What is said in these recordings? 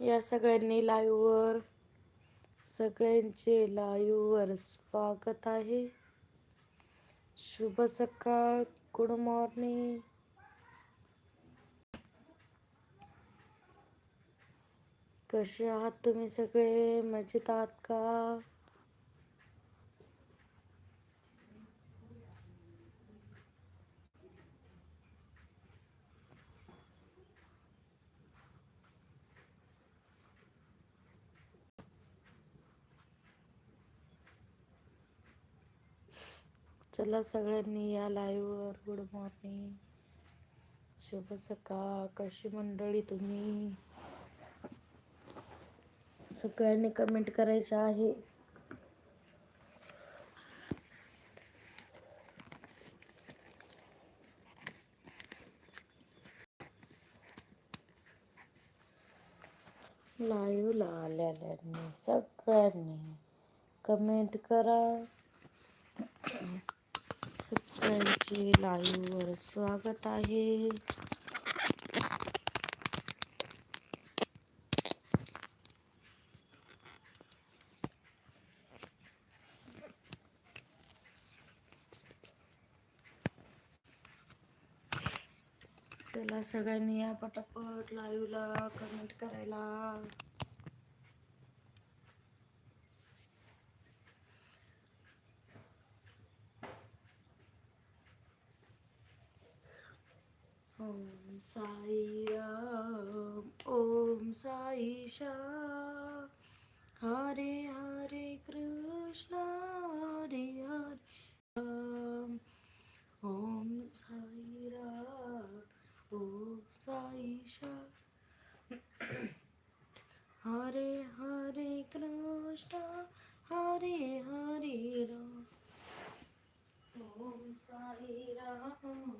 या सगळ्यांनी लाईव्हवर सगळ्यांचे लाईव्हवर स्वागत आहे. शुभ सकाळ गुड मॉर्निंग कसे आहात तुम्ही सगळे? मजेत आहात का? चला सगळ्यांनी या लाईव्हवर गुड मॉर्निंग शुभ सकाळ. कशी मंडळी तुम्ही? सगळ्यांनी कमेंट करायचं आहे. लाईव्हला आलेल्यांनी सगळ्यांनी कमेंट करा. सगळ्यांचे लाईव्हवर स्वागत आहे. चला सगळ्यांनी या पटापट लाईव्हला कमेंट करायला. ओम साई राम ओम साई श्याम। हरे हरे कृष्ण हरे हरे राम। ओम साई राम ओम साई श्याम। हरे हरे कृष्ण हरे हरे राम। ओम साई राम ओम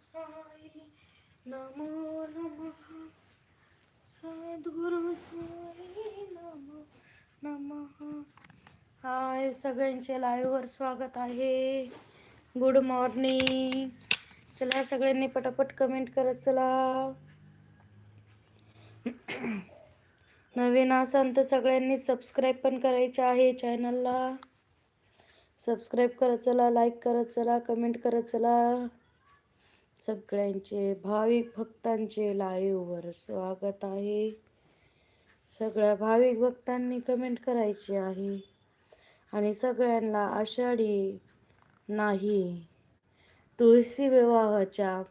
साई नमो नमः सद्गुरु साई नमो नमः हाय सगळ्यांचे लाईव्हवर स्वागत आहे. गुड मॉर्निंग चला सगळ्यांनी पटापट कमेंट करत चला. नवीन असाल तर सगळ्यांनी सबस्क्राईब पण करायचे आहे चॅनलला सबस्क्राईब करत चला लाईक करत चला कमेंट करत चला. सगळ्यांचे भाविक भक्तांचे लाईव्हवर स्वागत आहे. सगळ्या भाविक भक्तांनी कमेंट करायची आहे. आणि सगळ्यांना आषाढी नाही. तुळशी विवाहाच्या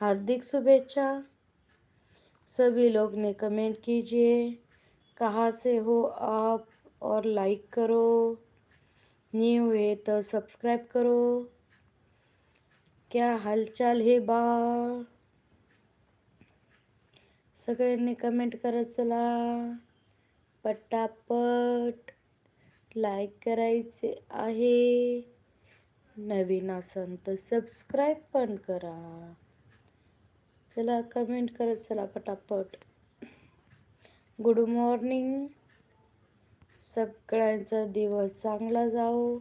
हार्दिक शुभेच्छा. सभी लोग ने कमेंट कीजिए कहाँ से हो आप? और लाइक करो. न्यू है तो सब्सक्राइब करो. क्या हालचाल हे बा? सगळ्यांनी कमेंट करत चला. पटापट लाईक करायचे आहे. नवीन असन तर सबस्क्राईब पण करा. चला कमेंट करत चला पटापट. गुड मॉर्निंग सगळ्यांचा दिवस चांगला जाओ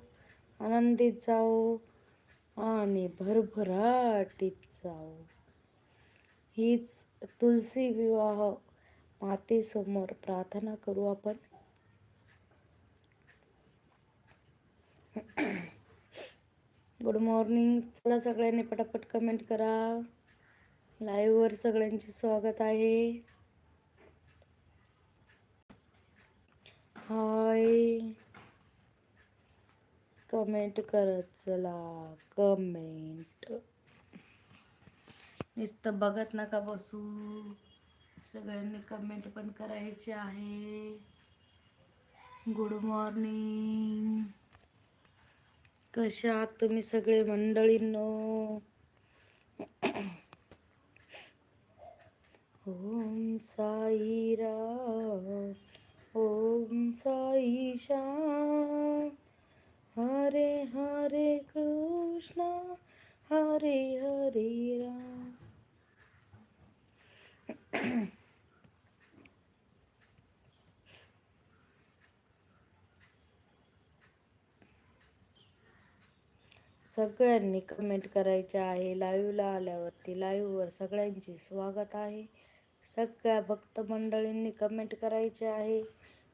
आनंदित जाओ आणि भरभराटीत जाओ हीच तुलसी विवाह मातेसमोर प्रार्थना करू आपण. गुड मॉर्निंग चला सगळ्यांनी पटापट कमेंट करा. लाईव्हवर सगळ्यांचे स्वागत आहे. हाय कमेंट करत चला कमेंट. नुसतं बघत नका बसू. सगळ्यांनी कमेंट पण करायचे आहे. गुड मॉर्निंग कशा आहात तुम्ही सगळे मंडळींनो? ओम साईरा ओम साई श्याम. हरे हरे कृष्ण, हरे हरे राम. सगळ्यांनी कमेंट करायचे आहे. लाईव्हला आल्यावरती लाईव्हवर सगळ्यांचे स्वागत आहे. सगळ्या भक्त मंडळींनी कमेंट करायचे आहे.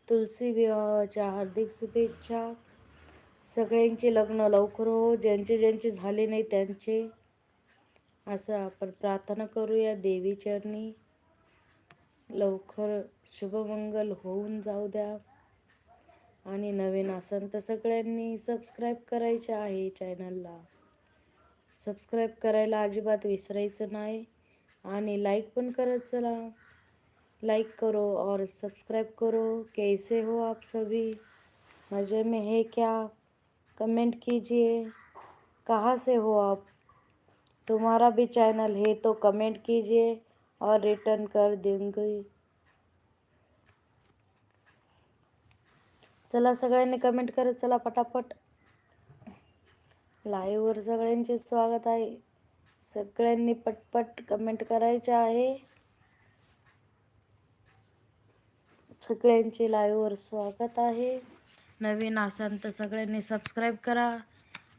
तुलसी विवाहाच्या हार्दिक शुभेच्छा. सगळ्यांचे लग्न लवकर हो ज्यांचे ज्यांचे झाले नाही त्यांचे. असं आपण प्रार्थना करूया देवीचरणी. लवकर शुभमंगल होऊन जाऊ द्या. आणि नवीन असाल तर सगळ्यांनी सबस्क्राईब करायचे आहे चॅनलला सबस्क्राईब करायला अजिबात विसरायचं नाही. आणि लाईक पण करत चला. लाइक करो और सब्सक्राइब करो. कैसे हो आप सभी? मज़े में है क्या? कमेंट कीजिए। कहाँ से हो आप? तुम्हारा भी चैनल है तो कमेंट कीजिए और रिटर्न कर देंगे। चला सगळ्यांनी कमेंट करत चला पटापट। लाईव्हवर सगळ्यांचे स्वागत आहे. सगळ्यांनी पटपट कमेंट करायचे आहे. सगळ्यांचे लाईव्हवर स्वागत आहे. नवीन असाल तर सगळ्यांनी सबस्क्राईब करा.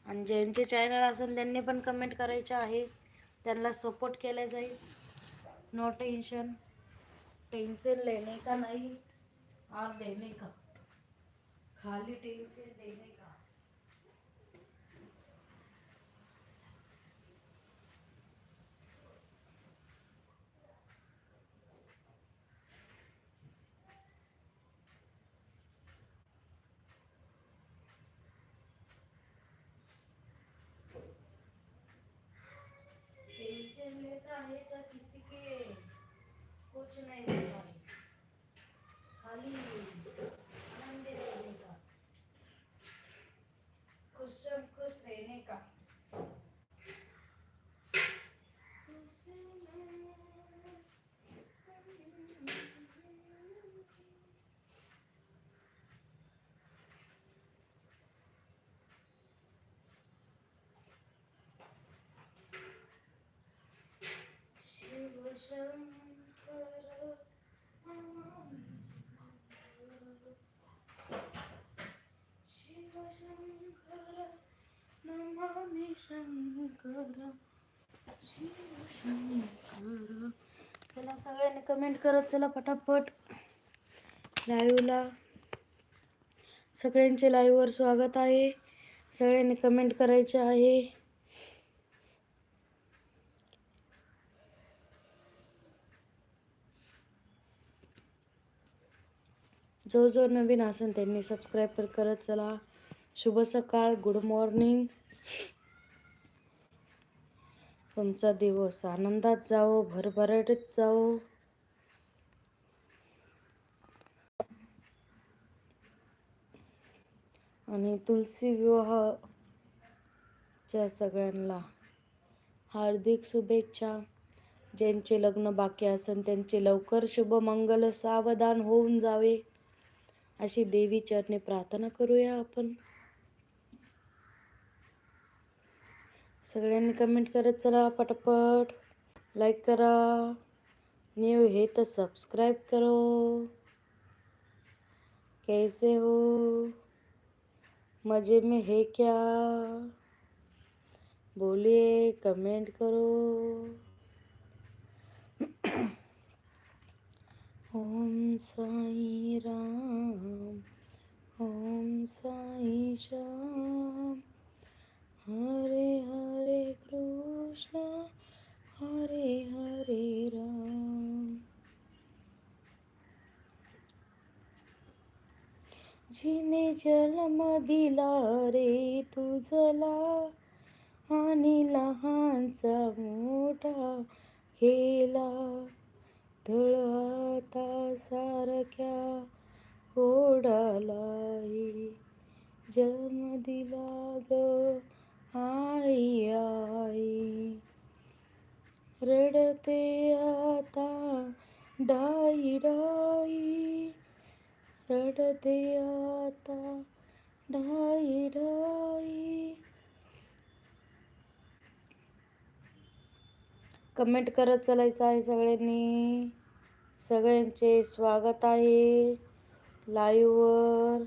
आणि ज्यांचे चॅनल असेल त्यांनी पण कमेंट करायचे आहे. त्यांना सपोर्ट केला जाईल. नो टेन्शन टेन्शन लेने का नाही? और देने का? खाली टेन्शन देने का? तो चला सगळ्यांनी कमेंट करत चला पटापट. लाईव्हला सगळ्यांचे लाईव्हवर स्वागत आहे. सगळ्यांनी कमेंट करायचे आहे. जो जो नवीन असेल त्यांनी सबस्क्राईब करत चला. शुभ सकाळ गुड मॉर्निंग तुमचा दिवस आनंदात जावो भरभराटीत जावो. आणि तुलसी विवाहाच्या सगळ्यांना हार्दिक शुभेच्छा. ज्यांचे लग्न बाकी असेल त्यांचे लवकर शुभ मंगल सावधान होऊन जावे. अशी देवी चरणे प्रार्थना करूया आपण. सगळ्यांनी कमेंट करत चला पटपट. लाईक करा. न्यू हे तर सब्सक्राइब करो. कैसे हो? मज़े में है क्या? बोलिए कमेंट करो. ओम साई राम ओम साई श्याम। हरे हरे कृष्ण हरे हरे राम। जिने जन्म दिला रे तुझला आणि लहानचा मोठा केला. तळहाता सारख्या ओढालाही जन्म दिला ग आई आई. रडते आता डाई डाई. रडते आता डाई डाई. कमेंट करत चालायचं आहे सगळ्यांनी. सगळ्यांचे स्वागत आहे. लाईव्हवर